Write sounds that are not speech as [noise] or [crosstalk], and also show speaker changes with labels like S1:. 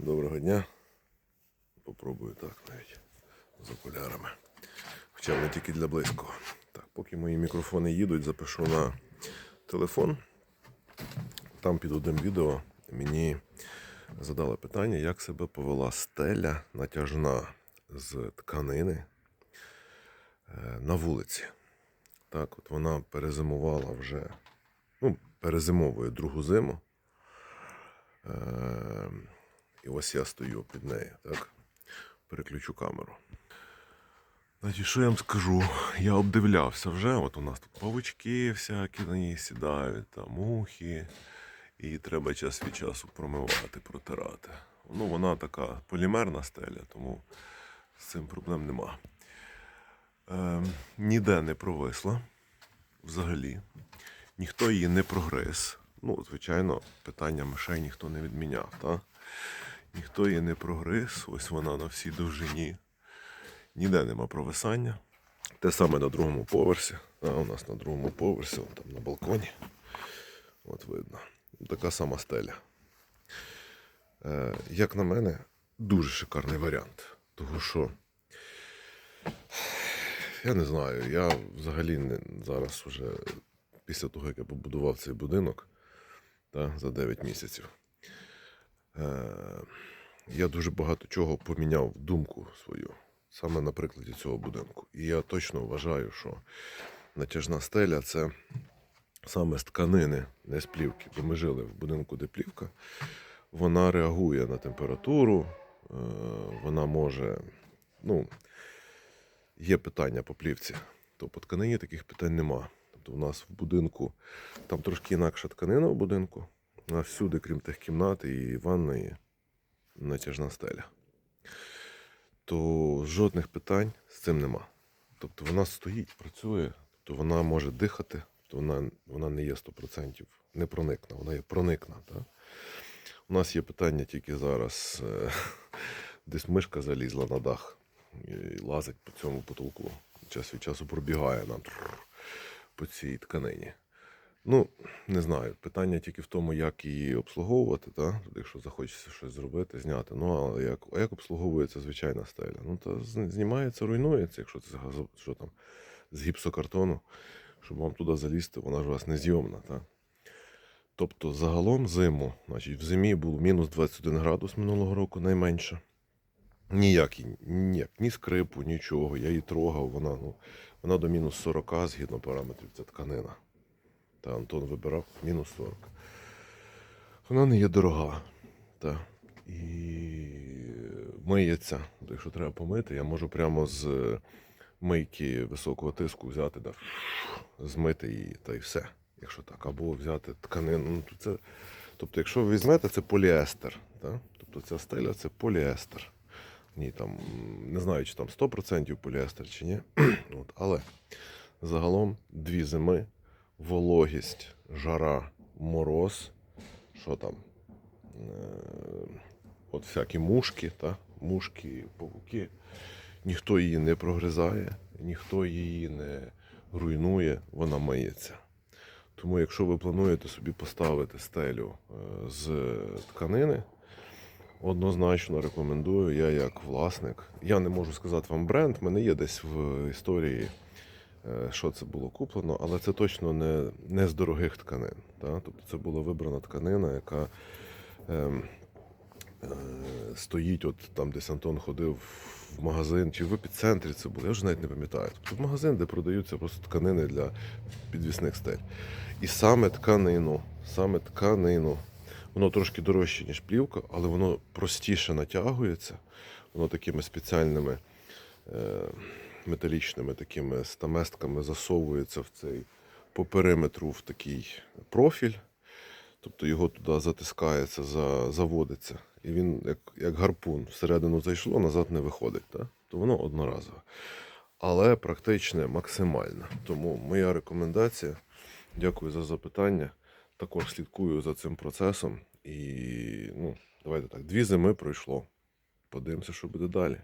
S1: Доброго дня. Попробую так навіть з окулярами. Хоча вони тільки для близького. Так, поки мої мікрофони їдуть, запишу на телефон. Там під одним відео мені задали питання, як себе повела стеля натяжна з тканини е, на вулиці. Так, от вона перезимувала вже, ну, перезимовує другу зиму. І ось я стою під нею, так? Переключу камеру. Значить, що я вам скажу? Я обдивлявся вже. От у нас тут павучки всякі на ній сідають, там мухи. І треба час від часу промивати, протирати. Ну, вона така полімерна стеля, тому з цим проблем нема. Е, ніде не провисла взагалі. Ніхто її не прогриз. Ну, звичайно, питання мишей ніхто не відміняв, так? Ніхто її не прогриз, ось вона на всій довжині. Ніде нема провисання. Те саме на другому поверсі. А у нас на другому поверсі, вон там на балконі. От видно. Така сама стеля. Е, як на мене, дуже шикарний варіант. Тому що я не знаю, я взагалі не, зараз вже після того, як я побудував цей будинок та, за 9 місяців. Е, я дуже багато чого поміняв думку свою саме на прикладі цього будинку. І я точно вважаю, що натяжна стеля це саме з тканини, не з плівки. Бо ми жили в будинку, де плівка. Вона реагує на температуру, е, вона може. Ну, є питання по плівці, то по тканині таких питань нема. Тобто у нас в будинку там трошки інакша тканина в будинку. У всюди, крім тих кімнати і ванної, натяжна стеля. То жодних питань з цим нема. Тобто вона стоїть, працює, тобто вона може дихати, тобто вона, вона не є 100% непроникна, вона є проникна. Так? У нас є питання тільки зараз. е, [laughs] Десь мишка залізла на дах і лазить по цьому потолку. Час від часу пробігає нам по цій тканині. Ну, не знаю. Питання тільки в тому, як її обслуговувати, та? якщо захочеться щось зробити, зняти. Ну, а як, а як обслуговується звичайна стеля? Ну, то знімається, руйнується, якщо це що там, з гіпсокартону, щоб вам туди залізти, вона ж у вас незйомна. Та? Тобто, загалом зиму, значить, в зимі був мінус 21 градус минулого року найменше. Ніякий, ніяк, ні скрипу, нічого. Я її трогав, вона, ну, вона до мінус 40 згідно параметрів, це тканина. Та Антон вибирав мінус 40. Вона не є дорога. Та. І миється. Якщо треба помити, я можу прямо з мийки високого тиску взяти, да, змити її та й все. Якщо так. Або взяти тканину. Ну, це, тобто, якщо ви візьмете, це поліестер. Та? Тобто ця стеля це поліестер. Ні, там, не знаю, чи там 100% поліестер чи ні. [clears throat] От, але загалом дві зими, вологість, жара, мороз, що там? Е, от всякі мушки, та? мушки, павуки. Ніхто її не прогризає, ніхто її не руйнує, вона миється. Тому, якщо ви плануєте собі поставити стелю е, з тканини, однозначно рекомендую. Я як власник. Я не можу сказати вам бренд, в мене є десь в історії, що це було куплено, але це точно не, не з дорогих тканин. Та? Тобто це була вибрана тканина, яка ем, е, стоїть, от там десь Антон ходив в магазин, чи в епіцентрі це було, я вже навіть не пам'ятаю. Тобто в магазин, де продаються просто тканини для підвісних стель. І саме тканину, саме тканину, воно трошки дорожче, ніж плівка, але воно простіше натягується. Воно такими спеціальними е, металічними такими стаместками засовується в цей по периметру в такий профіль. Тобто його туди затискається, за, заводиться. І він, як, як гарпун, всередину зайшло, назад не виходить. Так? То воно одноразове. Але практичне максимально. Тому моя рекомендація. Дякую за запитання. Також слідкую за цим процесом. І ну, давайте так, дві зими пройшло. Подивимося, що буде далі.